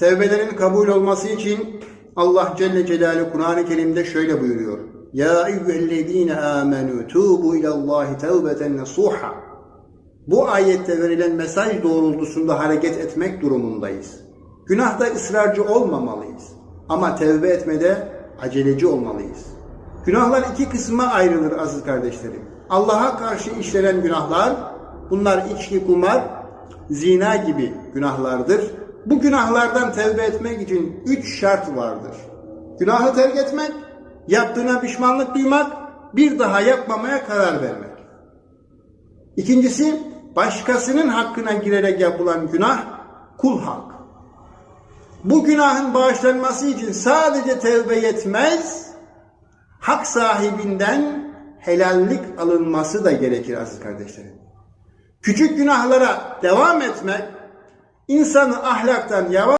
tevbelerin kabul olması için Allah Celle Celaluhu Kur'an-ı Kerim'de şöyle buyuruyor. Ya eyyühellezine amenu tubu ilallahi tevbeten nasuha. Bu ayette verilen mesaj doğrultusunda hareket etmek durumundayız. Günahda ısrarcı olmamalıyız. Ama tevbe etmede aceleci olmalıyız. Günahlar iki kısma ayrılır aziz kardeşlerim. Allah'a karşı işlenen günahlar, bunlar içki, kumar, zina gibi günahlardır. Bu günahlardan tevbe etmek için üç şart vardır. Günahı terk etmek, yaptığına pişmanlık duymak, bir daha yapmamaya karar vermek. İkincisi, başkasının hakkına girerek yapılan günah, kul hak. Bu günahın bağışlanması için sadece tevbe yetmez, hak sahibinden helallik alınması da gerekir aziz kardeşlerim. Küçük günahlara devam etmek, insanı ahlaktan yavaş